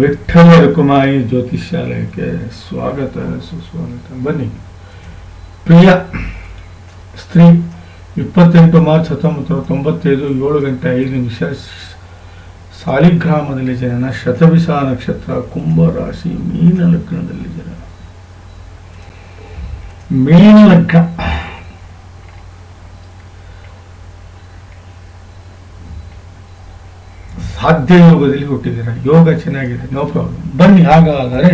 ವಿಠ್ಠಲ ರುಕುಮಾಯಿ ಜ್ಯೋತಿಷ್ಯಾಲಯಕ್ಕೆ ಸ್ವಾಗತ ಸುಸ್ವಾಗತ. ಬನ್ನಿ. ಪ್ರಿಯ ಸ್ತ್ರೀ, ಇಪ್ಪತ್ತೆಂಟು ಮಾರ್ಚ್ ಹತ್ತೊಂಬತ್ತು ತೊಂಬತ್ತೈದು ಏಳು ಗಂಟೆ ಐದು ನಿಮಿಷ ಸಾಲಿಗ್ರಾಮದಲ್ಲಿ ಜನನ ಶತವಿಷ ನಕ್ಷತ್ರ ಕುಂಭ ರಾಶಿ ಮೀನ ಲಗ್ನದಲ್ಲಿ ಜನನ ಮೀನ ಲಗ್ನ. ಸಾಧ್ಯ ಯೋಗದಲ್ಲಿ ಹುಟ್ಟಿದ್ದೀರ. ಯೋಗ ಚೆನ್ನಾಗಿದೆ ನೋ ಪ್ರಾಬ್ಲಮ್ ಬನ್ನಿ, ಹಾಗಾದರೆ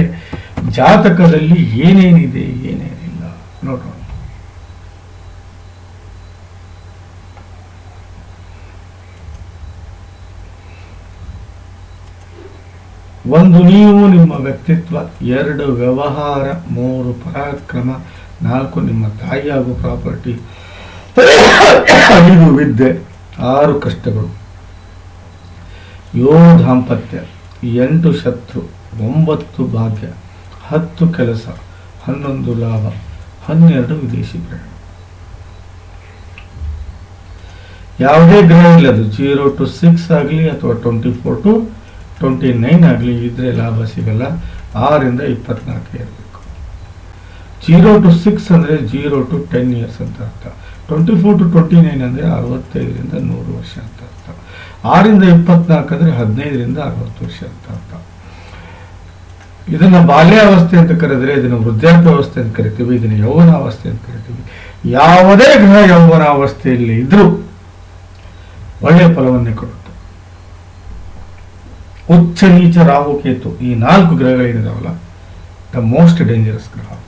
ಜಾತಕದಲ್ಲಿ ಏನೇನಿದೆ, ಏನೇನಿಲ್ಲ? ನೋಡೋಣ ಒಂದು ನೀವು ನಿಮ್ಮ ವ್ಯಕ್ತಿತ್ವ, ಎರಡು ವ್ಯವಹಾರ, ಮೂರು ಪರಾಕ್ರಮ, ನಾಲ್ಕು ನಿಮ್ಮ ತಾಯಿ ಹಾಗೂ ಪ್ರಾಪರ್ಟಿ ಐದು ವಿದ್ಯೆ, ಆರು ಕಷ್ಟಗಳು. ಏಳು ದಾಂಪತ್ಯ ಎಂಟು ಶತ್ರು, ಒಂಬತ್ತು ಭಾಗ್ಯ, ಹತ್ತು ಕೆಲಸ, ಹನ್ನೊಂದು ಲಾಭ, ಹನ್ನೆರಡು ವಿದೇಶಿ ಪ್ರಯಾಣ. ಯಾವುದೇ ಗ್ರಹ ಇಲ್ಲ ಅದು ಜೀರೋ ಟು ಸಿಕ್ಸ್ ಆಗಲಿ ಅಥವಾ twenty four to twenty nine ಆಗಲಿ ಇದ್ರೆ ಲಾಭ ಸಿಗಲ್ಲ. ಆರರಿಂದ ಇಪ್ಪತ್ನಾಲ್ಕು ಇರಬೇಕು. ಜೀರೋ ಟು ಸಿಕ್ಸ್ ಅಂದರೆ ಜೀರೋ ಟು ಟೆನ್ ಇಯರ್ಸ್ ಅಂತ ಅರ್ಥ. Twenty four to twenty nine ಅಂದರೆ ಅರವತ್ತೈದರಿಂದ ನೂರು ವರ್ಷ ಅಂತ. ಆರಿಂದ ಇಪ್ಪತ್ನಾಲ್ಕು ಅಂದರೆ ಹದಿನೈದರಿಂದ ಅರವತ್ತು ವರ್ಷ ಅಂತ ಅರ್ಥ. ಇದನ್ನ ಬಾಲ್ಯಾವಸ್ಥೆ ಅಂತ ಕರೆದ್ರೆ, ಇದನ್ನು ವೃದ್ಧಾಪ್ಯಾವಸ್ಥೆ ಅಂತ ಕರಿತೀವಿ, ಇದನ್ನು ಯೌವನಾವಸ್ಥೆ ಅಂತ ಕರಿತೀವಿ. ಯಾವುದೇ ಗ್ರಹ ಯೌವನಾವಸ್ಥೆಯಲ್ಲಿ ಇದ್ರೂ ಒಳ್ಳೆಯ ಫಲವನ್ನೇ ಕೊಡುತ್ತೆ. ಉಚ್ಚ, ನೀಚ, ರಾಹು, ಕೇತು ಈ ನಾಲ್ಕು ಗ್ರಹಗಳೇನಿದಾವಲ್ಲ ದ ಮೋಸ್ಟ್ ಡೇಂಜರಸ್ ಗ್ರಹ.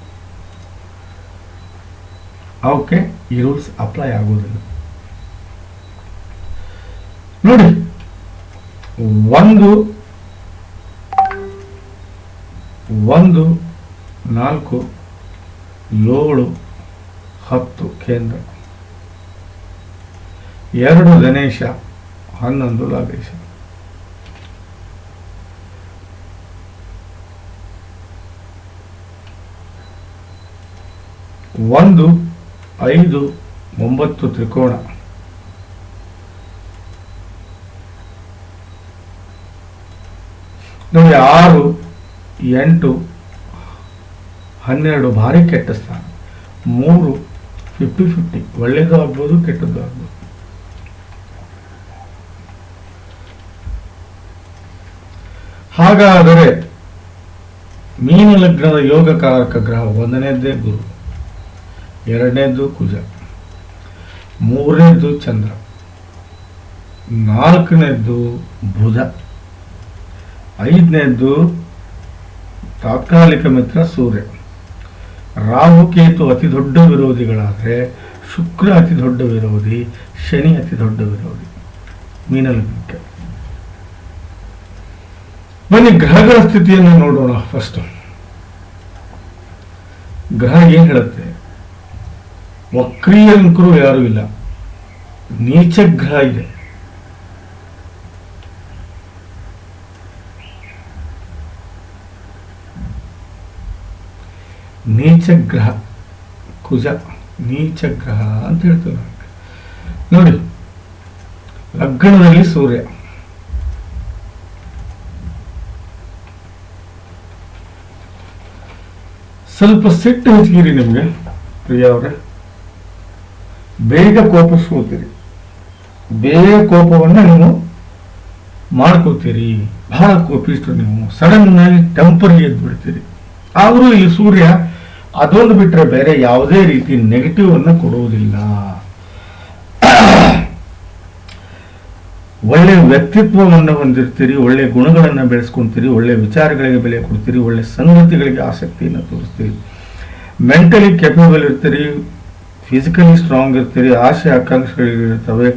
ಅವಕ್ಕೆ ಈ ರೂಲ್ಸ್ ಅಪ್ಲೈ ಆಗುವುದಿಲ್ಲ. ನೋಡಿ. ಒಂದು ಒಂದು, ನಾಲ್ಕು, ಏಳು, ಹತ್ತು ಕೇಂದ್ರ. ಎರಡು ಗಣೇಶ, ಹನ್ನೊಂದು ಲಾಭೇಶ ಒಂದು, ಐದು, ಒಂಬತ್ತು ತ್ರಿಕೋಣ ನೋಡಿ, ಆರು, ಎಂಟು, ಹನ್ನೆರಡು ಭಾರಿ ಕೆಟ್ಟ ಸ್ಥಾನ. ಮೂರು ಫಿಫ್ಟಿ ಫಿಫ್ಟಿ ಒಳ್ಳೇದು ಆಗ್ಬೋದು, ಕೆಟ್ಟದ್ದು ಆಗ್ಬೋದು. ಹಾಗಾದರೆ ಮೀನ ಲಗ್ನದ ಯೋಗಕಾರಕ ಗ್ರಹ ಒಂದನೇದ್ದೇ ಗುರು, ಎರಡನೇದ್ದು ಕುಜ, ಮೂರನೇದ್ದು ಚಂದ್ರ, ನಾಲ್ಕನೇದ್ದು ಬುಧ. ಐದನೇದ್ದು, ತಾತ್ಕಾಲಿಕ ಮಿತ್ರ ಸೂರ್ಯ. ರಾಹುಕೇತು ಅತಿ ದೊಡ್ಡ ವಿರೋಧಿಗಳಾದರೆ, ಶುಕ್ರ ಅತಿ ದೊಡ್ಡ ವಿರೋಧಿ, ಶನಿ ಅತಿ ದೊಡ್ಡ ವಿರೋಧಿ. ಮೀನಲಗ್ನಕ್ಕೆ. ಬನ್ನಿ, ಗ್ರಹಗಳ ಸ್ಥಿತಿಯನ್ನು ನೋಡೋಣ ಫಸ್ಟ್ ಗ್ರಹ ಏನ್ ಹೇಳುತ್ತೆ? ವಕ್ರೀಯಂಕರು ಯಾರು ಇಲ್ಲ. ನೀಚ ಗ್ರಹ ಇದೆ. ನೀಚ ಗ್ರಹ ಕುಜ ನೀಚ ಗ್ರಹ ಅಂತ ಹೇಳ್ತೇವೆ ನೋಡಿ, ಲಗ್ನದಲ್ಲಿ ಸೂರ್ಯ. ಸ್ವಲ್ಪ ಸಿಟ್ಟು ಹೆಚ್ಚಿಗಿರಿ ನಿಮಗೆ, ಪ್ರಿಯ ಅವರೇ. ಬೇಗ ಕೋಪಿಸ್ಕೊಳ್ತೀರಿ. ಬೇಗ ಕೋಪವನ್ನು ನೀವು ಮಾಡ್ಕೋತೀರಿ ಬಹಳ ಕೋಪಿಸ್ತು ನೀವು. ಸಡನ್ ಆಗಿ ಟೆಂಪರಿ ಎದ್ದು ಬಿಡ್ತೀರಿ. ಆದರೂ ಈ ಸೂರ್ಯ ಅದೊಂದು ಬಿಟ್ಟರೆ ಬೇರೆ ಯಾವುದೇ ರೀತಿ ನೆಗೆಟಿವ್ ಅನ್ನು ಕೊಡುವುದಿಲ್ಲ. ಒಳ್ಳೆಯ ವ್ಯಕ್ತಿತ್ವವನ್ನು ಹೊಂದಿರ್ತೀರಿ ಒಳ್ಳೆಯ ಗುಣಗಳನ್ನು ಬೆಳೆಸ್ಕೊಳ್ತೀರಿ ಒಳ್ಳೆಯ ವಿಚಾರಗಳಿಗೆ ಬೆಲೆ ಕೊಡ್ತೀರಿ ಒಳ್ಳೆಯ ಸಂಗತಿಗಳಿಗೆ ಆಸಕ್ತಿಯನ್ನು ತೋರಿಸ್ತೀರಿ. ಮೆಂಟಲಿ ಕೆಪಬಲ್ ಇರ್ತೀರಿ ಫಿಸಿಕಲಿ ಸ್ಟ್ರಾಂಗ್ ಇರ್ತೀರಿ, ಆಸೆ, ಆಕಾಂಕ್ಷೆಗಳಿರ್ತವೆ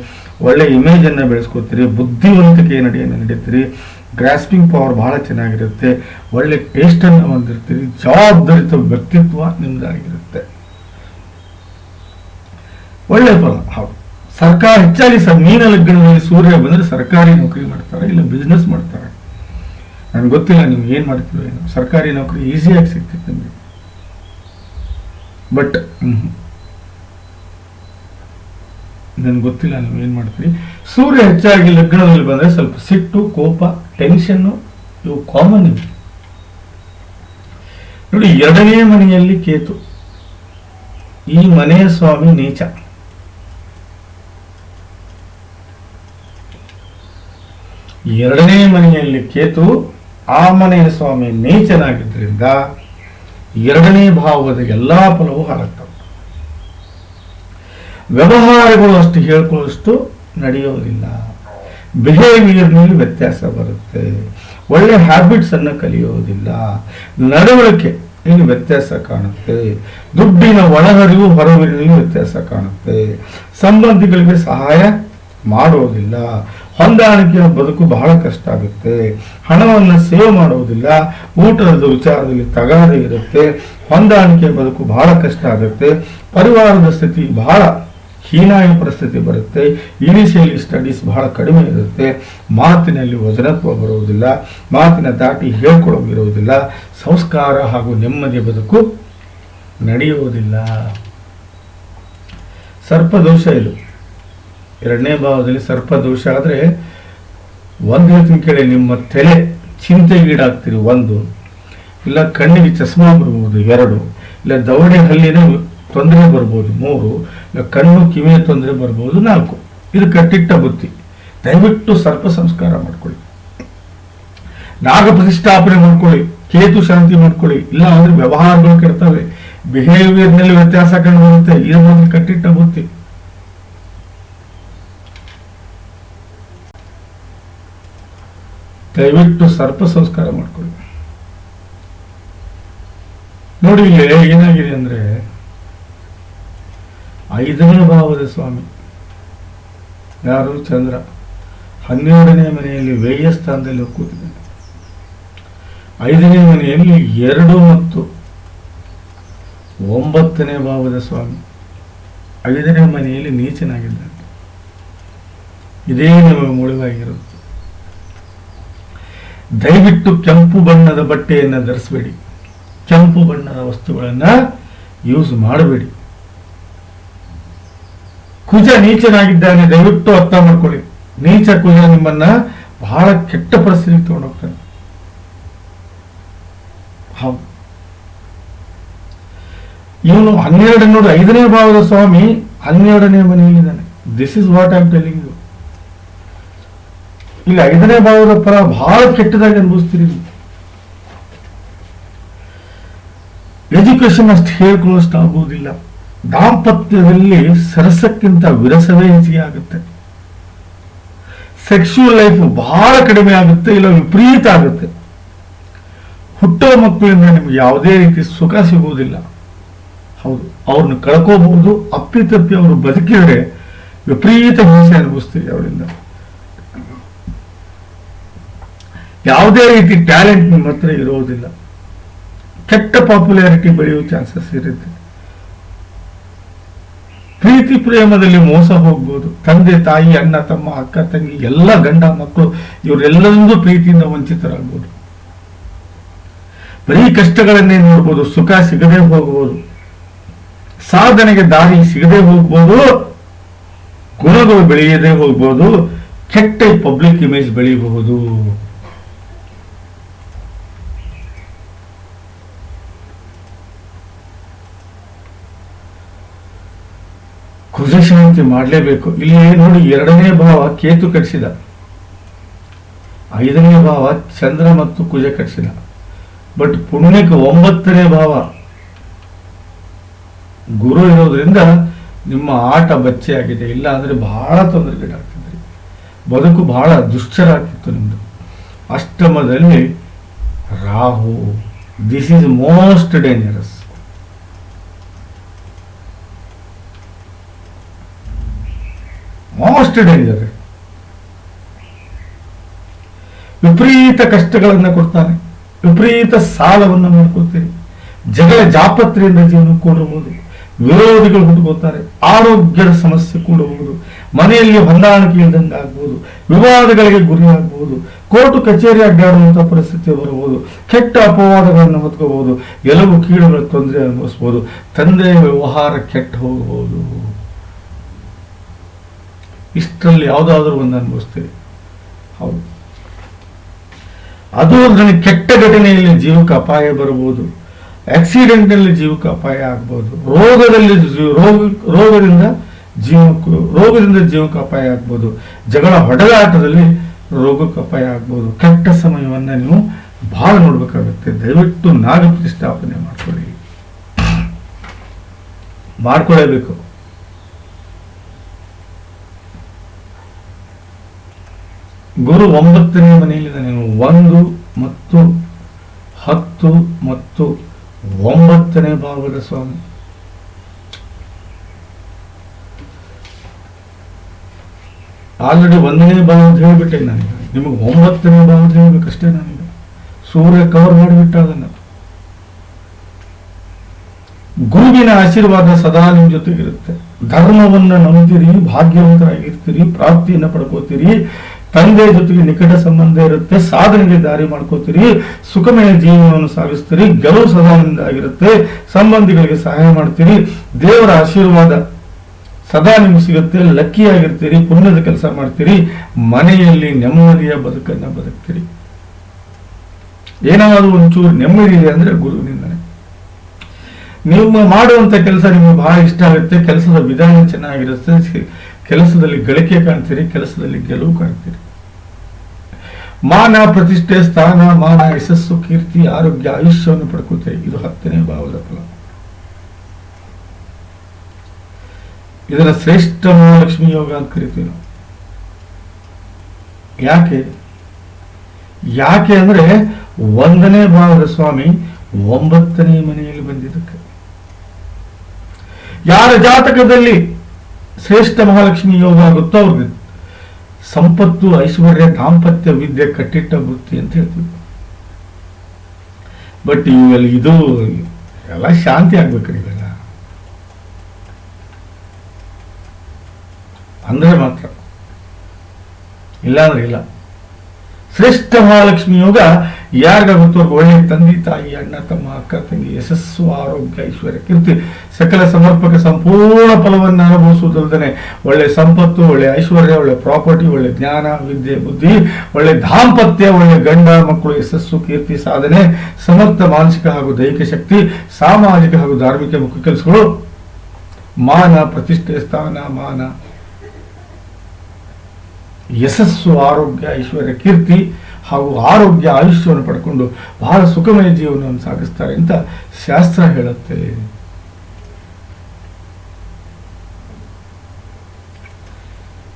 ಒಳ್ಳೆಯ ಇಮೇಜನ್ನು ಬೆಳೆಸ್ಕೊತೀರಿ, ಬುದ್ಧಿವಂತಿಕೆಯ ನಡೆಯನ್ನು ನಡೀತೀರಿ ಗ್ರಾಸ್ಪಿಂಗ್ ಪವರ್ ಬಹಳ ಚೆನ್ನಾಗಿರುತ್ತೆ. ಒಳ್ಳೆ ಟೇಸ್ಟನ್ನು ಹೊಂದಿರ್ತೀರಿ. ಜವಾಬ್ದಾರಿತ ವ್ಯಕ್ತಿತ್ವ ನಿಮ್ಮದಾಗಿರುತ್ತೆ ಒಳ್ಳೆ ಫಲ. ಹೌದು. ಸರ್ಕಾರ ಹೆಚ್ಚಾಗಿ ಸರ್ ಮೀನ ಲಗ್ನದಲ್ಲಿ ಸೂರ್ಯ ಬಂದರೆ ಸರ್ಕಾರಿ ನೌಕರಿ ಮಾಡ್ತಾರೆ, ಇಲ್ಲ ಬಿಸ್ನೆಸ್ ಮಾಡ್ತಾರೆ. ನನಗೆ ಗೊತ್ತಿಲ್ಲ ನೀವು ಏನು ಮಾಡ್ತೀರೋ ಏನು. ಸರ್ಕಾರಿ ನೌಕರಿ ಈಸಿಯಾಗಿ ಸಿಗ್ತೈತೆ ನಿಮಗೆ. ಬಟ್ ನನ್ಗೆ ಗೊತ್ತಿಲ್ಲ ನೀವು ಏನು ಮಾಡ್ತೀರಿ ಸೂರ್ಯ ಹೆಚ್ಚಾಗಿ ಲಗ್ನದಲ್ಲಿ ಬಂದರೆ ಸ್ವಲ್ಪ ಸಿಟ್ಟು, ಕೋಪ, ಟೆನ್ಷನ್ನು ಇವು ಕಾಮನ್ ಇವೆ. ನೋಡಿ, ಎರಡನೇ ಮನೆಯಲ್ಲಿ ಕೇತು. ಈ ಮನೆಯ ಸ್ವಾಮಿ ನೀಚ. ಎರಡನೇ ಮನೆಯಲ್ಲಿ ಕೇತು, ಆ ಮನೆಯ ಸ್ವಾಮಿ ನೀಚನಾಗಿದ್ದರಿಂದ ಎರಡನೇ ಭಾವದ ಎಲ್ಲಾ ಫಲವೂ ಹಾಳಾಗ್ತವೆ ವ್ಯವಹಾರಗಳು ಅಷ್ಟು ಹೇಳ್ಕೊಳ್ಳೋಷ್ಟು ನಡೆಯೋದಿಲ್ಲ. ಬಿಹೇವಿಯರ್ನಲ್ಲಿ ವ್ಯತ್ಯಾಸ ಬರುತ್ತೆ. ಒಳ್ಳೆ ಹ್ಯಾಬಿಟ್ಸ್ ಅನ್ನು ಕಲಿಯೋದಿಲ್ಲ. ನಡವಳಿಕೆ ಇಲ್ಲಿ ವ್ಯತ್ಯಾಸ ಕಾಣುತ್ತೆ. ದುಡ್ಡಿನ ಒಳಹರಿವು ಹೊರಹರಿವಿನಲ್ಲಿ ವ್ಯತ್ಯಾಸ ಕಾಣುತ್ತೆ. ಸಂಬಂಧಿಗಳಿಗೆ ಸಹಾಯ ಮಾಡೋದಿಲ್ಲ. ಹೊಂದಾಣಿಕೆಯ ಬದುಕು ಬಹಳ ಕಷ್ಟ ಆಗುತ್ತೆ. ಹಣವನ್ನು ಸೇವ್ ಮಾಡೋದಿಲ್ಲ. ಊಟದ ವಿಚಾರದಲ್ಲಿ ತಗಾದೆ ಇರುತ್ತೆ. ಹೊಂದಾಣಿಕೆಯ ಬದುಕು ಬಹಳ ಕಷ್ಟ ಆಗುತ್ತೆ. ಪರಿವಾರದ ಸ್ಥಿತಿ ಬಹಳ ಹೀನಾಯ ಪರಿಸ್ಥಿತಿ ಬರುತ್ತೆ ಇನಿಷಿಯಲಿ ಸ್ಟಡೀಸ್ ಬಹಳ ಕಡಿಮೆ ಇರುತ್ತೆ, ಮಾತಿನಲ್ಲಿ ವಜನತ್ವ ಬರುವುದಿಲ್ಲ, ಮಾತಿನ ದಾಟಿ ಹೇಳ್ಕೊಳ್ಳೋಗಿರುವುದಿಲ್ಲ, ಸಂಸ್ಕಾರ ಹಾಗೂ ನೆಮ್ಮದಿ ಬದುಕು ನಡೆಯುವುದಿಲ್ಲ. ಸರ್ಪದೋಷ ಇದು. ಎರಡನೇ ಭಾವದಲ್ಲಿ ಸರ್ಪದೋಷ ಆದರೆ ಒಂದು ಹೇಳ್ತೀನಿ ಕೇಳಿ, ನಿಮ್ಮ ತಲೆ ಚಿಂತೆಗೀಡಾಗ್ತೀರಿ ಒಂದು, ಇಲ್ಲ ಕಣ್ಣಿಗೆ ಚಸ್ಮಾ ಬರುವುದು ಎರಡು, ಇಲ್ಲ ದವಡೆ ಹಲ್ಲಿನ ತೊಂದರೆ ಬರ್ಬೋದು, ಮೂರು ಕಣ್ಣು ಕಿವಿಯ ತೊಂದರೆ ಬರ್ಬೋದು, ನಾಲ್ಕು. ಇದು ಕಟ್ಟಿಟ್ಟ ಬುತ್ತಿ ದಯವಿಟ್ಟು ಸರ್ಪ ಸಂಸ್ಕಾರ ಮಾಡ್ಕೊಳ್ಳಿ. ನಾಗ ಪ್ರತಿಷ್ಠಾಪನೆ ಮಾಡ್ಕೊಳ್ಳಿ, ಕೇತು ಶಾಂತಿ ಮಾಡ್ಕೊಳ್ಳಿ. ಇಲ್ಲ ಅಂದ್ರೆ ವ್ಯವಹಾರಗಳು ಕೆಡ್ತವೆ. ಬಿಹೇವಿಯರ್ನಲ್ಲಿ ವ್ಯತ್ಯಾಸ ಕಂಡು ಬರುತ್ತೆ. ಇದು ಒಂದು ಕಟ್ಟಿಟ್ಟ ಬುತ್ತಿ ದಯವಿಟ್ಟು ಸರ್ಪ ಸಂಸ್ಕಾರ ಮಾಡ್ಕೊಳ್ಳಿ. ನೋಡಿ ಏನಾಗಿದೆ ಅಂದ್ರೆ ಐದನೇ ಭಾವದ ಸ್ವಾಮಿ. ಯಾರು? ಚಂದ್ರ. ಹನ್ನೆರಡನೇ ಮನೆಯಲ್ಲಿ ವ್ಯಯ ಸ್ಥಾನದಲ್ಲಿ ಕೂತಿದ್ದಾನೆ. ಐದನೇ ಮನೆಯಲ್ಲಿ ಎರಡು ಮತ್ತು ಒಂಬತ್ತನೇ ಭಾವದ ಸ್ವಾಮಿ. ಐದನೇ ಮನೆಯಲ್ಲಿ ನೀಚನಾಗಿದ್ದಾನೆ. ಇದೇ ನಿಮಗೆ ಮುಳುಗಾಗಿರುತ್ತೆ ದಯವಿಟ್ಟು ಕೆಂಪು ಬಣ್ಣದ ಬಟ್ಟೆಯನ್ನು ಧರಿಸಬೇಡಿ. ಕೆಂಪು ಬಣ್ಣದ ವಸ್ತುಗಳನ್ನು ಯೂಸ್ ಮಾಡಬೇಡಿ. ಕುಜ ನೀಚನಾಗಿದ್ದಾನೆ, ದಯವಿಟ್ಟು ಅರ್ಥ ಮಾಡ್ಕೊಳ್ಳಿ. ನೀಚ ಕುಜ ನಿಮ್ಮನ್ನ ಬಹಳ ಕೆಟ್ಟ ಪರಿಸ್ಥಿತಿ ತಗೊಂಡೋಗ್ತಾನೆ. ಹೌದು. ಇವನು ಹನ್ನೆರಡು ನೋಡಿ, ಐದನೇ ಭಾವದ ಸ್ವಾಮಿ ಹನ್ನೆರಡನೇ ಮನೆಯಲ್ಲಿದ್ದಾನೆ. This is what I am telling you ಇಲ್ಲಿ ಐದನೇ ಭಾವದ ಪರ ಬಹಳ ಕೆಟ್ಟದಾಗಿ ಅನುಭವಿಸ್ತೀರಿ ಎಜುಕೇಶನ್ ಅಷ್ಟು ಹೇಳ್ಕೊಳ್ಳೋಷ್ಟು ಆಗುವುದಿಲ್ಲ ದಾಂಪತ್ಯದಲ್ಲಿ ಸರಸಕ್ಕಿಂತ ವಿರಸವೇ ಹೆಚ್ಚಿಗೆ ಆಗುತ್ತೆ. ಸೆಕ್ಸುವಲ್ ಲೈಫ್ ಬಹಳ ಕಡಿಮೆ ಆಗುತ್ತೆ, ಇಲ್ಲ ವಿಪರೀತ ಆಗುತ್ತೆ. ಹುಟ್ಟೋ ಮಕ್ಕಳಿಂದ ನಿಮ್ಗೆ ಯಾವುದೇ ರೀತಿ ಸುಖ ಸಿಗುವುದಿಲ್ಲ. ಹೌದು, ಅವ್ರನ್ನ ಕಳ್ಕೋಬಹುದು ಅಪ್ಪಿತಪ್ಪಿ ಅವರು ಬದುಕಿದರೆ ವಿಪರೀತ ಹಿಂಸೆ ಅನುಭವಿಸ್ತೀವಿ ಅವರಿಂದ. ಯಾವುದೇ ರೀತಿ ಟ್ಯಾಲೆಂಟ್ ನಿಮ್ಮ ಹತ್ರ ಇರೋದಿಲ್ಲ. ಕೆಟ್ಟ ಪಾಪ್ಯುಲಾರಿಟಿ ಬೆಳೆಯುವ ಚಾನ್ಸಸ್ ಇರುತ್ತೆ. ಪ್ರೀತಿ ಪ್ರೇಮದಲ್ಲಿ ಮೋಸ ಹೋಗ್ಬೋದು. ತಂದೆ, ತಾಯಿ, ಅಣ್ಣ, ತಮ್ಮ, ಅಕ್ಕ, ತಂಗಿ, ಎಲ್ಲ ಗಂಡ ಮಕ್ಕಳು ಇವರೆಲ್ಲರಿಂದೂ ಪ್ರೀತಿಯಿಂದ ವಂಚಿತರಾಗ್ಬೋದು. ಬರೀ ಕಷ್ಟಗಳನ್ನೇ ನೋಡ್ಬೋದು, ಸುಖ ಸಿಗದೆ ಹೋಗ್ಬೋದು. ಸಾಧನೆಗೆ ದಾರಿ ಸಿಗದೆ ಹೋಗ್ಬೋದು. ಗುಣಗಳು ಬೆಳೆಯದೆ ಹೋಗ್ಬೋದು. ಕೆಟ್ಟ ಪಬ್ಲಿಕ್ ಇಮೇಜ್ ಬೆಳೆಯಬಹುದು. ಕುಜಶಾಂತಿ ಮಾಡಲೇಬೇಕು. ಇಲ್ಲಿ ನೋಡಿ ಎರಡನೇ ಭಾವ ಕೇತು ಕಟ್ಟಿಸಿದ ಐದನೇ ಭಾವ ಚಂದ್ರ ಮತ್ತು ಕುಜ ಕಟ್ಟಿಸಿದ ಬಟ್ ಪುಣ್ಯಕ್ಕೆ ಒಂಬತ್ತನೇ ಭಾವ ಗುರು ಇರೋದ್ರಿಂದ ನಿಮ್ಮ ಆಟ ಬಚ್ಚೆಯಾಗಿದೆ. ಇಲ್ಲ ಅಂದ್ರೆ ಬಹಳ ತೊಂದರೆಗೀಡಾಗ್ತಿದ್ರಿ. ಬದುಕು ಬಹಳ ದುಶ್ಚರ ಆಗ್ತಿತ್ತು ನಿಮ್ದು. ಅಷ್ಟಮದಲ್ಲಿ Rahu this is most dangerous danger ವಿಪರೀತ ಕಷ್ಟಗಳನ್ನು ಕೊಡ್ತಾನೆ ವಿಪರೀತ ಸಾಲವನ್ನು ಮಾಡ್ಕೊಳ್ತೀರಿ. ಜಗಳ ಜಾಪತ್ರೆಯಿಂದ ಜೀವನ ಕೂಡಬಹುದು. ವಿರೋಧಿಗಳು ಹುಟ್ಟುಕೋತಾರೆ ಆರೋಗ್ಯದ ಸಮಸ್ಯೆ ಕೂಡಬಹುದು. ಮನೆಯಲ್ಲಿ ಹೊಂದಾಣಿಕೆ ಇಲ್ದಂಗೆ ವಿವಾದಗಳಿಗೆ ಗುರಿಯಾಗಬಹುದು ಕೋರ್ಟು ಕಚೇರಿ ಅಡ್ಡಾಡುವಂತಹ ಪರಿಸ್ಥಿತಿ ಬರಬಹುದು. ಕೆಟ್ಟ ಅಪವಾದಗಳನ್ನು ಹೊತ್ಕೋಬಹುದು. ಎಲ್ಲವೂ ಕೀಳುಗಳ ತೊಂದರೆ ಅನುಭವಿಸಬಹುದು ತಂದೆಯ ವ್ಯವಹಾರ ಕೆಟ್ಟ ಹೋಗಬಹುದು. ಇಷ್ಟರಲ್ಲಿ ಯಾವುದಾದ್ರೂ ಒಂದು ಅನುಭವಿಸ್ತೇವೆ ಹೌದು. ಅದು ನನಗೆ ಕೆಟ್ಟ ಘಟನೆಯಲ್ಲಿ ಜೀವಕ್ಕೆ ಅಪಾಯ ಬರಬಹುದು ಆಕ್ಸಿಡೆಂಟ್ನಲ್ಲಿ ಜೀವಕ್ಕೆ ಅಪಾಯ ಆಗ್ಬೋದು, ರೋಗದಲ್ಲಿ ರೋಗ, ರೋಗದಿಂದ ಜೀವಕ್ಕೂ, ರೋಗದಿಂದ ಜೀವಕ್ಕೆ ಅಪಾಯ ಆಗ್ಬೋದು, ಜಗಳ ಹೊಡೆದಾಟದಲ್ಲಿ ರೋಗಕ್ಕೆ ಅಪಾಯ ಆಗ್ಬೋದು. ಕೆಟ್ಟ ಸಮಯವನ್ನ ನೀವು ಬಹಳ ನೋಡ್ಬೇಕಾಗುತ್ತೆ. ದಯವಿಟ್ಟು ನಾಗ ಪ್ರತಿಷ್ಠಾಪನೆ ಮಾಡ್ಕೊಳ್ಳಿ. ಮಾಡ್ಕೊಳ್ಳೇಬೇಕು. ಗುರು ಒಂಬತ್ತನೇ ಮನೆಯಲ್ಲಿ ನೀವು ಒಂದು ಮತ್ತು ಹತ್ತು ಮತ್ತು ಒಂಬತ್ತನೇ ಭಾವದ ಸ್ವಾಮಿ. ಆಲ್ರೆಡಿ ಒಂದನೇ ಭಾವ ಅಂತ ಹೇಳಿಬಿಟ್ಟೆ ನನಗೆ ನಿಮಗೆ ಒಂಬತ್ತನೇ ಭಾವ ಅಂತ ಹೇಳ್ಬೇಕಷ್ಟೇ ನನಗೆ. ಸೂರ್ಯ ಕವರ್ ಮಾಡಿಬಿಟ್ಟ ಅದನ್ನ ಗುರುವಿನ ಆಶೀರ್ವಾದ ಸದಾ ನಿಮ್ ಜೊತೆಗಿರುತ್ತೆ. ಧರ್ಮವನ್ನ ನಂಬ್ತೀರಿ ಭಾಗ್ಯವಂತರಾಗಿರ್ತೀರಿ, ಪ್ರಾಪ್ತಿಯನ್ನ ಪಡ್ಕೋತೀರಿ ತಂದೆ ಜೊತೆಗೆ ನಿಕಟ ಸಂಬಂಧ ಇರುತ್ತೆ, ಸಾಧನೆಗೆ ದಾರಿ ಮಾಡ್ಕೋತೀರಿ, ಸುಖಮಯ ಜೀವನವನ್ನು ಸಾಗಿಸ್ತೀರಿ ಗೆಲುವು ಸದಾನಂದ ಆಗಿರುತ್ತೆ, ಸಂಬಂಧಿಗಳಿಗೆ ಸಹಾಯ ಮಾಡ್ತೀರಿ, ದೇವರ ಆಶೀರ್ವಾದ ಸದಾ ನಿಮ್ಗೆ ಸಿಗುತ್ತೆ ಲಕ್ಕಿ ಆಗಿರ್ತೀರಿ ಪುಣ್ಯದ ಕೆಲಸ ಮಾಡ್ತೀರಿ, ಮನೆಯಲ್ಲಿ ನೆಮ್ಮದಿಯ ಬದುಕನ್ನ ಬದುಕ್ತೀರಿ. ಏನಾದರೂ ಒಂಚೂರು ನೆಮ್ಮದಿ ಇದೆ ಅಂದ್ರೆ ಗುರುವಿನಿಂದನೇ. ನಿಮ್ಮ ಮಾಡುವಂತ ಕೆಲಸ ನಿಮ್ಗೆ ಬಹಳ ಇಷ್ಟ ಆಗುತ್ತೆ, ಕೆಲಸದ ವಿಧಾನ ಚೆನ್ನಾಗಿರುತ್ತೆ ಕೆಲಸದಲ್ಲಿ ಗಳಿಕೆ ಕಾಣ್ತೀರಿ, ಕೆಲಸದಲ್ಲಿ ಗೆಲುವು ಕಾಣ್ತೀರಿ. ಮಾನ ಪ್ರತಿಷ್ಠೆ ಸ್ಥಾನ ಮಾನ ಯಶಸ್ಸು ಕೀರ್ತಿ ಆರೋಗ್ಯ ಆಯುಷ್ಯವನ್ನು ಪಡ್ಕೋತೇವೆ ಇದು ಹತ್ತನೇ ಭಾವದ ಫಲ. ಇದರ ಶ್ರೇಷ್ಠ ಮಹಾಲಕ್ಷ್ಮಿ ಯೋಗ ಅಂತ ಕರಿತೀವಿ ನಾವು. ಯಾಕೆ? ಯಾಕೆ ಅಂದ್ರೆ ಒಂದನೇ ಭಾವದ ಸ್ವಾಮಿ ಒಂಬತ್ತನೇ ಮನೆಯಲ್ಲಿ ಬಂದಿದ್ದಕ್ಕೆ. ಯಾರ ಜಾತಕದಲ್ಲಿ ಶ್ರೇಷ್ಠ ಮಹಾಲಕ್ಷ್ಮಿ ಯೋಗ ಆಗುತ್ತೋ ಅವ್ರಿಗೆ ಸಂಪತ್ತು ಐಶ್ವರ್ಯ ದಾಂಪತ್ಯ ವಿದ್ಯೆ ಕಟ್ಟಿಟ್ಟ ಬುತ್ತಿ ಅಂತ ಹೇಳ್ತೀವಿ. ಬಟ್ ಇವೆಲ್ಲ ಇದು ಎಲ್ಲ ಶಾಂತಿ ಆಗ್ಬೇಕು ಇವೆಲ್ಲ ಅಂದ್ರೆ ಮಾತ್ರ. ಇಲ್ಲ ಅಂದ್ರೆ ಇಲ್ಲ. ಶ್ರೇಷ್ಠ ಮಹಾಲಕ್ಷ್ಮಿ ಯೋಗ ಯಾರಿಗ ಗೊತ್ತು ಒಳ್ಳೆ ತಂದೆ, ತಾಯಿ, ಅಣ್ಣ, ತಮ್ಮ, ಅಕ್ಕ, ತಂಗಿ, ಯಶಸ್ಸು, ಆರೋಗ್ಯ, ಐಶ್ವರ್ಯ, ಕೀರ್ತಿ, ಸಕಲ ಸಮರ್ಪಕ ಸಂಪೂರ್ಣ ಫಲವನ್ನು ಅನುಭವಿಸುವುದಲ್ಲದೆ ಒಳ್ಳೆ ಸಂಪತ್ತು, ಒಳ್ಳೆ ಐಶ್ವರ್ಯ, ಒಳ್ಳೆ ಪ್ರಾಪರ್ಟಿ, ಒಳ್ಳೆ ಜ್ಞಾನ, ವಿದ್ಯೆ, ಬುದ್ಧಿ, ಒಳ್ಳೆ ದಾಂಪತ್ಯ, ಒಳ್ಳೆ ಗಂಡ, ಮಕ್ಕಳು, ಯಶಸ್ಸು, ಕೀರ್ತಿ, ಸಾಧನೆ, ಸಮರ್ಥ ಮಾನಸಿಕ ಹಾಗೂ ದೈಹಿಕ ಶಕ್ತಿ, ಸಾಮಾಜಿಕ ಹಾಗೂ ಧಾರ್ಮಿಕ ಮುಖ್ಯ ಕೆಲಸಗಳು ಮಾನ, ಪ್ರತಿಷ್ಠೆ, ಸ್ಥಾನ, ಮಾನ ಯಶಸ್ಸು, ಆರೋಗ್ಯ, ಐಶ್ವರ್ಯ, ಕೀರ್ತಿ ಹಾಗೂ ಆರೋಗ್ಯ ಆಯುಷ್ಯವನ್ನು ಪಡ್ಕೊಂಡು ಬಹಳ ಸುಖಮಯ ಜೀವನವನ್ನು ಸಾಗಿಸ್ತಾರೆ ಅಂತ ಶಾಸ್ತ್ರ ಹೇಳುತ್ತೆ.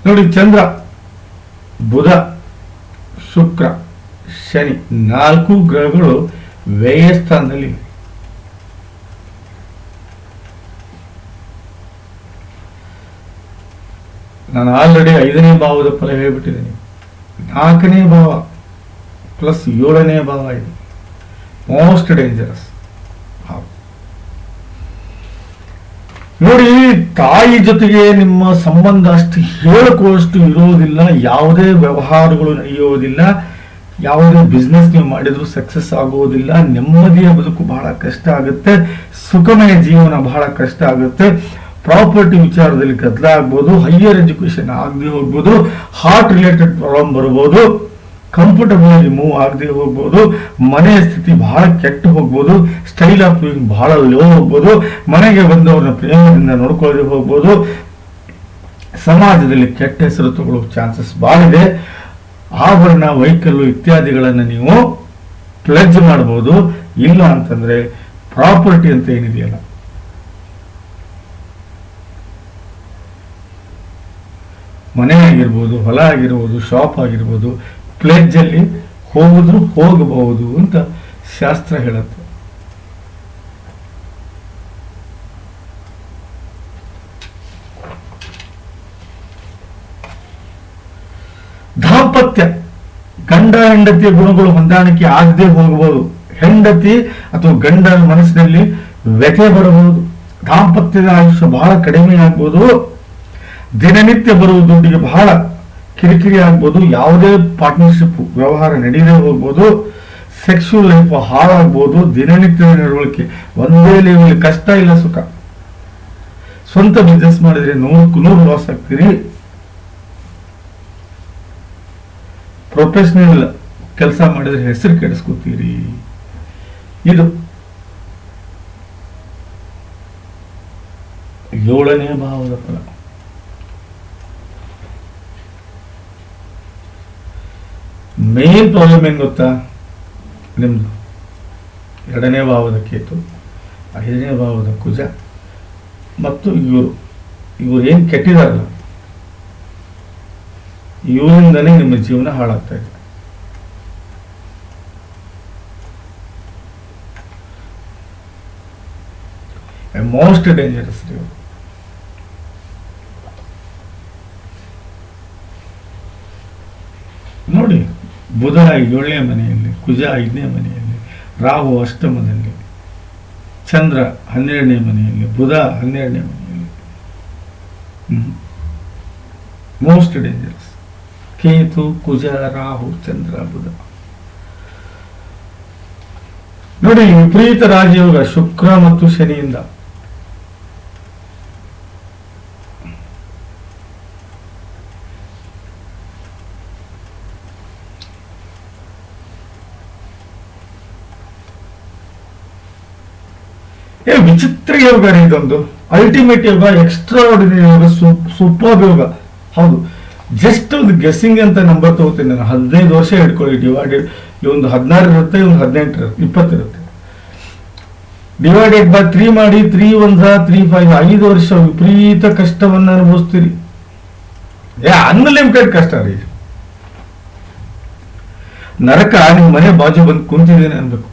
ನೋಡಿ, ಚಂದ್ರ, ಬುಧ, ಶುಕ್ರ, ಶನಿ ನಾಲ್ಕು ಗ್ರಹಗಳು ವ್ಯಯ ಸ್ಥಾನದಲ್ಲಿ ನಾನು ಆಲ್ರೆಡಿ ಐದನೇ ಭಾವದ ಫಲ ಹೇಳಿಬಿಟ್ಟಿದ್ದೀನಿ. ನಾಲ್ಕನೇ ಭಾವ ಪ್ಲಸ್ ಏಳನೇ ಭಾವ ಇದು. ಮೋಸ್ಟ್ ಡೇಂಜರಸ್ ನೋಡಿ, ತಾಯಿ ಜೊತೆಗೆ ನಿಮ್ಮ ಸಂಬಂಧ ಅಷ್ಟು ಹೇಳಕುವಷ್ಟು ಇರೋದಿಲ್ಲ, ಯಾವುದೇ ವ್ಯವಹಾರಗಳು ನಡೆಯೋದಿಲ್ಲ, ಯಾವುದೇ ಬಿಸ್ನೆಸ್ ನೀವು ಮಾಡಿದ್ರು ಸಕ್ಸಸ್ ಆಗುವುದಿಲ್ಲ ನೆಮ್ಮದಿಯ ಬದುಕು ಬಹಳ ಕಷ್ಟ ಆಗುತ್ತೆ, ಸುಖಮಯ ಜೀವನ ಬಹಳ ಕಷ್ಟ ಆಗುತ್ತೆ. ಪ್ರಾಪರ್ಟಿ ವಿಚಾರದಲ್ಲಿ ಗದ್ದಲ ಆಗ್ಬೋದು ಹೈಯರ್ ಎಜುಕೇಶನ್ ಆಗದೆ ಹೋಗ್ಬೋದು ಹಾರ್ಟ್ ರಿಲೇಟೆಡ್ ಪ್ರಾಬ್ಲಮ್ ಬರ್ಬೋದು ಕಂಫರ್ಟಬಲ್ ಮೂವ್ ಆಗದೆ ಹೋಗ್ಬೋದು ಮನೆಯ ಸ್ಥಿತಿ ಬಹಳ ಕೆಟ್ಟು ಹೋಗ್ಬೋದು ಸ್ಟೈಲ್ ಆಫ್ ಲಿವಿಂಗ್ ಬಹಳ ಲೋ ಹೋಗ್ಬೋದು, ಮನೆಗೆ ಬಂದವ್ರನ್ನ ಪ್ರೇಮದಿಂದ ನೋಡ್ಕೊಳ್ಳದೆ ಹೋಗ್ಬೋದು, ಸಮಾಜದಲ್ಲಿ ಕೆಟ್ಟ ಹೆಸರು ತಗೊಳ್ಳೋ ಚಾನ್ಸಸ್ ಬಹಳ ಇದೆ. ಆಭರಣ ವೈಕಲ್ಲು ಇತ್ಯಾದಿಗಳನ್ನು ನೀವು ಪ್ಲೆಜ್ ಮಾಡ್ಬೋದು. ಇಲ್ಲ ಅಂತಂದ್ರೆ ಪ್ರಾಪರ್ಟಿ ಅಂತ ಏನಿದೆಯಲ್ಲ ಮನೆ ಆಗಿರ್ಬೋದು, ಹೊಲ ಆಗಿರ್ಬೋದು ಶಾಪ್ ಆಗಿರ್ಬೋದು ಪ್ಲೇಜ್ ಅಲ್ಲಿ ಹೋಗಿದ್ರು ಹೋಗಬಹುದು ಅಂತ ಶಾಸ್ತ್ರ ಹೇಳುತ್ತೆ. ದಾಂಪತ್ಯ. ಗಂಡ, ಹೆಂಡತಿಯ ಗುಣಗಳು ಹೊಂದಾಣಿಕೆ ಆಗದೆ ಹೋಗಬಹುದು. ಹೆಂಡತಿ ಅಥವಾ ಗಂಡನ ಮನಸ್ಸಿನಲ್ಲಿ ವ್ಯಥೆ ಬರಬಹುದು. ದಾಂಪತ್ಯದ ಆಯುಷ್ಯ ಬಹಳ ಕಡಿಮೆ ಆಗ್ಬೋದು. ದಿನನಿತ್ಯ ಬರುವ ದುಡ್ಡಿಗೆ ಬಹಳ ಕಿರಿಕಿರಿ ಆಗ್ಬೋದು, ಯಾವುದೇ ಪಾರ್ಟ್ನರ್ಶಿಪ್ ವ್ಯವಹಾರ ನಡೀದೇ ಹೋಗ್ಬೋದು ಸೆಕ್ಸುವಲ್ ಲೈಫ್ ಹಾಳಾಗ್ಬೋದು, ದಿನನಿತ್ಯದ ನಡವಳಿಕೆ ಒಂದೇ ಲೆವೆಲ್ ಕಷ್ಟ ಇಲ್ಲ ಸುಖ. ಸ್ವಂತ ಬಿಸ್ನೆಸ್ ಮಾಡಿದ್ರೆ ನೂರಕ್ಕೂ ನೂರು ಲಾಸ್ ಆಗ್ತೀರಿ. ಪ್ರೊಫೆಷನಲ್ ಕೆಲಸ ಮಾಡಿದ್ರೆ ಹೆಸರು ಕೆಡಿಸ್ಕೋತೀರಿ. ಇದು ಏಳನೇ ಭಾವದ ಫಲ. ಮೇನ್ ಪ್ರಾಬ್ಲಮ್ ಏನು ಗೊತ್ತಾ? ನಿಮ್ಮದು ಎರಡನೇ ಭಾವದ ಕೇತು, ಐದನೇ ಭಾವದ ಕುಜ, ಮತ್ತು ಇವರು. ಇವರು ಏನು ಕೆಟ್ಟಿದಾರಲ್ಲ? ಇವರಿಂದನೇ ನಿಮ್ಮ ಜೀವನ ಹಾಳಾಗ್ತಾ ಇದೆ. ಮೋಸ್ಟ್ ಡೇಂಜರಸ್ ಇವರು. ಬುಧ ಏಳನೇ ಮನೆಯಲ್ಲಿ, ಕುಜ ಐದನೇ ಮನೆಯಲ್ಲಿ, ರಾಹು ಅಷ್ಟಮದಲ್ಲಿ, ಚಂದ್ರ ಹನ್ನೆರಡನೇ ಮನೆಯಲ್ಲಿ, ಬುಧ ಹನ್ನೆರಡನೇ ಮನೆಯಲ್ಲಿ. Most dangerous Ketu, Kuja, Rahu, Chandra, Budha. ನೋಡಿ, ವಿಪರೀತ ರಾಜಯೋಗ ಶುಕ್ರ ಮತ್ತು ಶನಿಯಿಂದ. ಏ, ವಿಚಿತ್ರ ಯೋಗ ರೀ ಇದೊಂದು. ಅಲ್ಟಿಮೇಟ್ ಯೋಗ ಎಕ್ಸ್ಟ್ರಾ ಆರ್ಡಿನರಿ ಯೋಗ ಸೂಪರ್ ಯೋಗ. ಹೌದು. ಜಸ್ಟ್ ಒಂದು ಗೆಸ್ಸಿಂಗ್ ಅಂತ ನಂಬರ್ ತಗೋತೀನಿ ನಾನು. ಹದಿನೈದು ವರ್ಷ ಹಿಡ್ಕೊಳ್ಳಿ ಡಿವೈಡೆಡ್ ಒಂದು ಹದಿನಾರು ಇರುತ್ತೆ ಒಂದು ಹದಿನೆಂಟು ಇರುತ್ತೆ ಇಪ್ಪತ್ತಿರುತ್ತೆ ಡಿವೈಡೆಡ್ ಬೈ ತ್ರೀ ಮಾಡಿ ತ್ರೀ ಒನ್ ತ್ರೀ ಫೈವ್ ಐದು ವರ್ಷ ವಿಪರೀತ ಕಷ್ಟವನ್ನ ಅನುಭವಿಸ್ತೀರಿ. ಏ ಅನ್ಲಿಮಿಟೆಡ್ ಕಷ್ಟ ರೀ ನರಕ, ನಿಮ್ಮ ಮನೆ ಬಾಜು ಬಂದು ಕುಂತಿದ್ದೀನಿ ಅನ್ಬೇಕು.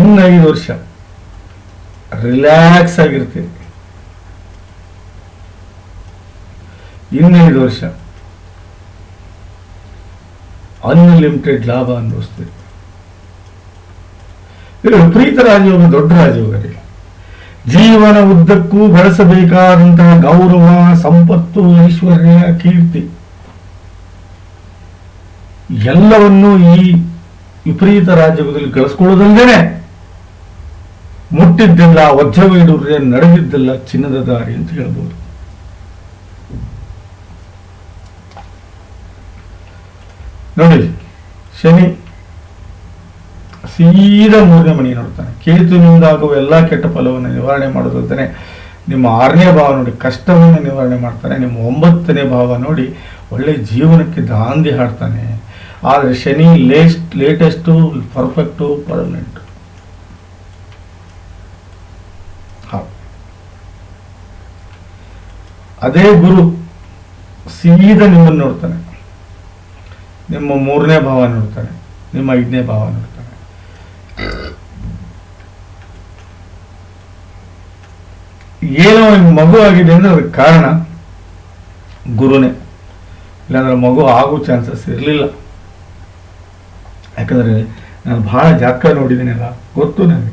ಇನ್ನು ವರ್ಷ. ರಿಲ್ಯಾಕ್ಸ್ ಆಗಿರ್ತೀರಿ ಇನ್ನೈದು ವರ್ಷ. ಅನ್ಲಿಮಿಟೆಡ್ ಲಾಭ ಅನುಭವಿಸ್ತೀರಿ ಇದು ವಿಪರೀತ ರಾಜಯೋಗ ದೊಡ್ಡ ರಾಜಯೋಗ ರೀ ಜೀವನ ಉದ್ದಕ್ಕೂ ಬೆಳೆಸಬೇಕಾದಂತಹ ಗೌರವ, ಸಂಪತ್ತು, ಐಶ್ವರ್ಯ, ಕೀರ್ತಿ. ಎಲ್ಲವನ್ನೂ ಈ ವಿಪರೀತ ರಾಜ್ಯದಲ್ಲಿ ಗಳಿಸ್ಕೊಳ್ಳೋದಲ್ದೇನೆ ಮುಟ್ಟಿದ್ದೆಲ್ಲ ವಜ್ರವೈಡೂರ್ಯ ನಡೆದಿದ್ದೆಲ್ಲ ಚಿನ್ನದ ದಾರಿ ಅಂತ ಹೇಳ್ಬೋದು. ನೋಡಿ, ಶನಿ ಸೀದಾ ಮೂರನೇ ಮನೆ ನೋಡ್ತಾನೆ ಕೇತುವಿನಿಂದಾಗುವ ಎಲ್ಲ ಕೆಟ್ಟ ಫಲವನ್ನು ನಿವಾರಣೆ ಮಾಡೋದಂತಾನೆ ನಿಮ್ಮ ಆರನೇ ಭಾವ ನೋಡಿ, ಕಷ್ಟವನ್ನು ನಿವಾರಣೆ ಮಾಡ್ತಾನೆ. ನಿಮ್ಮ ಒಂಬತ್ತನೇ ಭಾವ ನೋಡಿ, ಒಳ್ಳೆ ಜೀವನಕ್ಕೆ ದಾಂದಿ ಹಾಡ್ತಾನೆ. ಆದರೆ ಶನಿ ಲೇಸ್ಟ್ ಲೇಟೆಸ್ಟು ಪರ್ಫೆಕ್ಟು ಪರ್ಮನೆಂಟ್ ಅದೇ ಗುರು ಸೀದಾ ನಿಮ್ಮನ್ನು ನೋಡ್ತಾನೆ. ನಿಮ್ಮ ಮೂರನೇ ಭಾವ ನೋಡ್ತಾನೆ, ನಿಮ್ಮ ಐದನೇ ಭಾವ ನೋಡ್ತಾನೆ. ಏನೋ ಮಗು ಆಗಿದೆ ಅಂದ್ರೆ ಅದಕ್ಕೆ ಕಾರಣ ಗುರುನೇ. ಇಲ್ಲಾಂದ್ರೆ ಮಗು ಆಗೋ ಚಾನ್ಸಸ್ ಇರಲಿಲ್ಲ. ಯಾಕಂದ್ರೆ ನಾನು ಬಹಳ ಜಾತಕ ನೋಡಿದ್ದೀನಲ್ಲ ಗೊತ್ತು ನನಗೆ.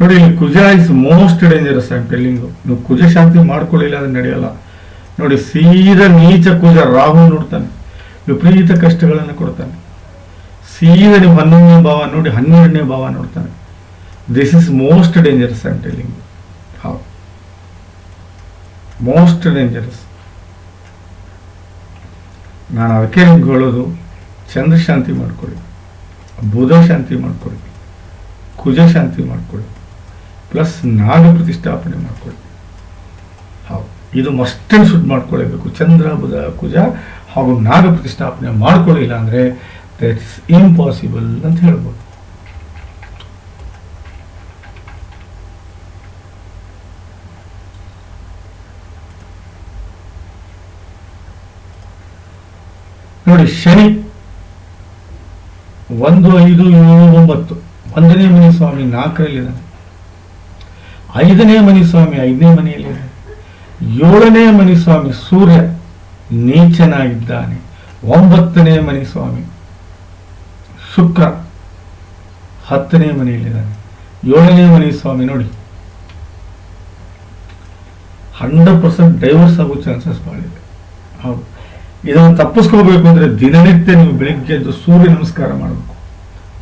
ನೋಡಿ, ಇಲ್ಲಿ ಕುಜ ಇಸ್ ಮೋಸ್ಟ್ ಡೇಂಜರಸ್ ಆಗಿ ಟೆಲ್ಲಿಂಗ್ ನೀವು ಕುಜ ಶಾಂತಿ ಮಾಡ್ಕೊಳ್ಳಿಲ್ಲ ಅದು ನಡೆಯಲ್ಲ. ನೋಡಿ, ಸೀದ ನೀಚ ಕುಜ ರಾಹು ನೋಡ್ತಾನೆ. ವಿಪರೀತ ಕಷ್ಟಗಳನ್ನು ಕೊಡ್ತಾನೆ. ಸೀದ ನೀವು ಹನ್ನೊಂದನೇ ಭಾವ ನೋಡಿ, ಹನ್ನೆರಡನೇ ಭಾವ ನೋಡ್ತಾನೆ. This is most dangerous and telling ಹೌದು. ಮೋಸ್ಟ್ ಡೇಂಜರಸ್ ನಾನು ಅದಕ್ಕೆ ನಿಮ್ಗೆ ಹೇಳೋದು, ಚಂದ್ರ ಶಾಂತಿ ಮಾಡ್ಕೊಳ್ಳಿ, ಬುಧ ಶಾಂತಿ ಮಾಡ್ಕೊಳ್ಳಿ, ಕುಜ ಶಾಂತಿ ಮಾಡ್ಕೊಳ್ಳಿ. ಪ್ಲಸ್ ನಾಗ ಪ್ರತಿಷ್ಠಾಪನೆ ಮಾಡ್ಕೊಳ್ಳಿ. ಹೌದು. ಇದು ಮಸ್ಟ್ ಅಂಡ್ ಶುಡ್ ಮಾಡ್ಕೊಳ್ಳೇಬೇಕು ಚಂದ್ರ, ಬುಧ, ಕುಜ ಹಾಗೂ ನಾಗ ಪ್ರತಿಷ್ಠಾಪನೆ ಮಾಡ್ಕೊಳ್ಳಿಲ್ಲ ಅಂದರೆ ದಟ್ಸ್ ಇಂಪಾಸಿಬಲ್ ಅಂತ ಹೇಳ್ಬೋದು. ನೋಡಿ, ಶನಿ ಒಂದು ಐದು ಏಳು ಒಂಬತ್ತು. ಒಂದನೇ ಮನೆ ಸ್ವಾಮಿ ನಾಲ್ಕರಲ್ಲಿದ್ದಾನೆ ಐದನೇ ಮನಿ ಸ್ವಾಮಿ ಐದನೇ ಮನೆಯಲ್ಲಿ. ಏಳನೇ ಮನಿ ಸ್ವಾಮಿ ಸೂರ್ಯ ನೀಚನಾಗಿದ್ದಾನೆ. ಒಂಬತ್ತನೇ ಮನಿ ಸ್ವಾಮಿ ಶುಕ್ರ ಹತ್ತನೇ ಮನೆಯಲ್ಲಿದ್ದಾನೆ. ಏಳನೇ ಮನಿ ಸ್ವಾಮಿ ನೋಡಿ. ಹಂಡ್ರೆಡ್ ಪರ್ಸೆಂಟ್ ಡೈವರ್ಸ್ ಆಗೋ ಚಾನ್ಸಸ್ ಮಾಡಿದೆ ಹೌದು. ಇದನ್ನು ತಪ್ಪಿಸ್ಕೋಬೇಕು ಅಂದ್ರೆ ದಿನನಿತ್ಯ ನೀವು ಬೆಳಿಗ್ಗೆ ಎದ್ದು ಸೂರ್ಯ ನಮಸ್ಕಾರ ಮಾಡಬೇಕು.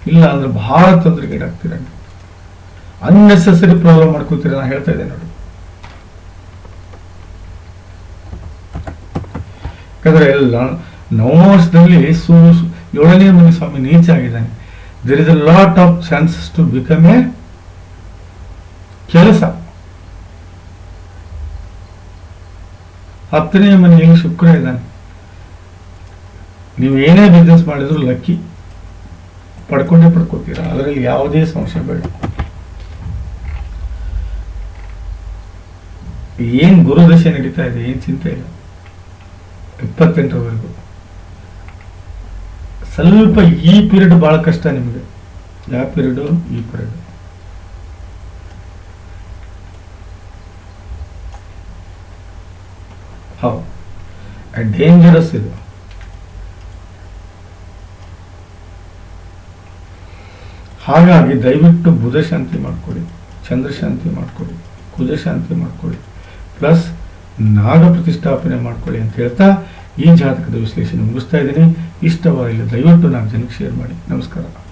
ಇಲ್ಲ ಅಂದ್ರೆ ಬಹಳ ತೊಂದರೆಗೀಡಾಗ್ತೀರ ಅನ್ನೆಸೆಸರಿ ಪ್ರಾಬ್ಲಮ್ ಮಾಡ್ಕೋತೀರ ನಾನು ಹೇಳ್ತಾ ಇದ್ದೆ ನೋಡಿ. ಯಾಕಂದ್ರೆ ಎಲ್ಲ ನವಮಾಸದಲ್ಲಿ ಸು- ಏಳನೇ ಮನೆ ಸ್ವಾಮಿ ನೀಚ ಆಗಿದ್ದಾನೆ. There is a lot of chances to become a ಕೆಲಸ. ಹತ್ತನೇ ಮನೆಯಲ್ಲಿ ಶುಕ್ರ ಇದ್ದಾನೆ? ನೀವು ಏನೇ ಬಿಸ್ನೆಸ್ ಮಾಡಿದ್ರು ಲಕ್ಕಿ ಪಡ್ಕೊಂಡೇ ಪಡ್ಕೋತೀರಾ. ಅದರಲ್ಲಿ ಯಾವುದೇ ಸಂಶಯ ಬೇಡ. ಏನ್ ಗುರುದಶೆ ನಡೀತಾ ಇದೆ, ಏನ್ ಚಿಂತೆ ಇಲ್ಲ. ಇಪ್ಪತ್ತೆಂಟರವರೆಗೂ. ಸ್ವಲ್ಪ ಈ ಪೀರಿಯಡ್ ಬಹಳ ಕಷ್ಟ ನಿಮಗೆ. ಯಾವ ಪೀರಿಯಡ್ ಈ ಪೀರಿಯಡ್ ಹೌದು ಡೇಂಜರಸ್ ಇದು. ಹಾಗಾಗಿ ದಯವಿಟ್ಟು ಬುಧ ಶಾಂತಿ ಮಾಡ್ಕೊಳ್ಳಿ, ಚಂದ್ರ ಶಾಂತಿ ಮಾಡ್ಕೊಳ್ಳಿ, ಕುಜ ಶಾಂತಿ ಮಾಡ್ಕೊಳ್ಳಿ. ಪ್ಲಸ್ ನಾಗ ಪ್ರತಿಷ್ಠಾಪನೆ ಮಾಡ್ಕೊಳ್ಳಿ ಅಂತ ಹೇಳ್ತಾ ಈ ಜಾತಕದ ವಿಶ್ಲೇಷಣೆ ಮುಗಿಸ್ತಾ ಇದ್ದೀನಿ. ಇಷ್ಟವಾಗಿಲ್ಲ, ದಯವಿಟ್ಟು ನಾನು ಜನಕ್ಕೆ ಶೇರ್ ಮಾಡಿ. ನಮಸ್ಕಾರ.